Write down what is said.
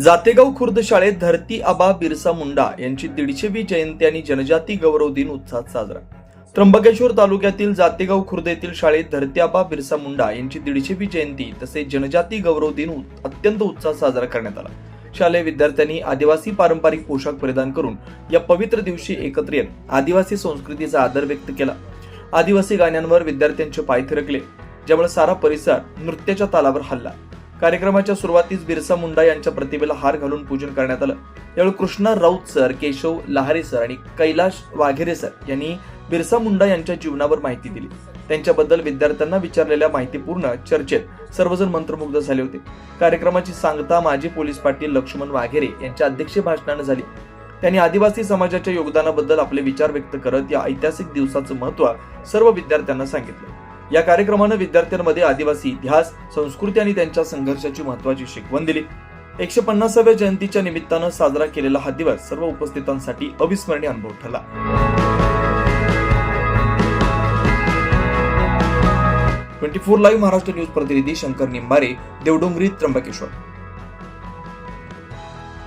जातेगाव खुर्द शाळेत धरती आबा बिरसा मुंडा यांची दीडशेवी जयंती आणि जनजाती गौरव दिन उत्साहात साजरा. त्र्यंबकेश्वर तालुक्यातील जातेगाव खुर्द येथील शाळेत धरती आबा बिरसा मुंडा यांची दीडशेवी जयंती तसेच जनजाती गौरव दिन अत्यंत उत्साहात साजरा करण्यात आला. शालेय विद्यार्थ्यांनी आदिवासी पारंपरिक पोशाख परिधान करून या पवित्र दिवशी एकत्र येत आदिवासी संस्कृतीचा आदर व्यक्त केला. आदिवासी गाण्यांवर विद्यार्थ्यांचे पाय थिरकले ज्यामुळे सारा परिसर नृत्याच्या तालावर हल्ला. कार्यक्रमाच्या सुरुवातीस बिरसा मुंडा यांच्या प्रतिमेला हार घालून पूजन करण्यात आलं. यावेळी कृष्णा राऊत सर केशव लहारे सर आणि कैलाश वाघेरे सर यांनी बिरसा मुंडा यांच्या जीवनावर माहिती दिली. त्यांच्याबद्दल विद्यार्थ्यांना विचारलेल्या माहितीपूर्ण चर्चेत सर्वजण मंत्रमुग्ध झाले होते. कार्यक्रमाची सांगता माजी पोलीस पाटील लक्ष्मण वाघेरे यांच्या अध्यक्षीय भाषणाने झाली. त्यांनी आदिवासी समाजाच्या योगदानाबद्दल आपले विचार व्यक्त करत या ऐतिहासिक दिवसाचं महत्त्व सर्व विद्यार्थ्यांना सांगितलं. या कार्यक्रमानं विद्यार्थ्यांमध्ये आदिवासी इतिहास संस्कृती आणि त्यांच्या संघर्षाची महत्वाची शिकवण दिली. एकशे पन्नासाव्या जयंतीच्या निमित्तानं साजरा केलेला हा दिवस सर्व उपस्थितांसाठी अविस्मरणीय अनुभव ठरला. Twenty four live Maharashtra news प्रतिनिधी शंकर निंबारे देवडोंगरी त्र्यंबकेश्वर.